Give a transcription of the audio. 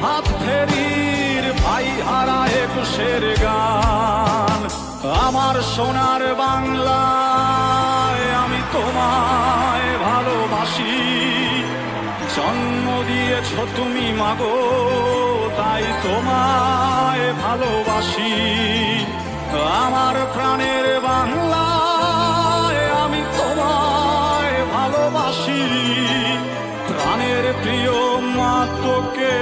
প্রভাত ফেরির ভাই হারা একুশের গান। আমার সোনার বাংলায় আমি তোমায় ভালোবাসি। জন্ম দিয়েছ তুমি মাগো, তাই তোমায় ভালোবাসি। আমার প্রাণের বাংলায় আমি তোমায় ভালোবাসি। প্রাণের প্রিয় মা তোকে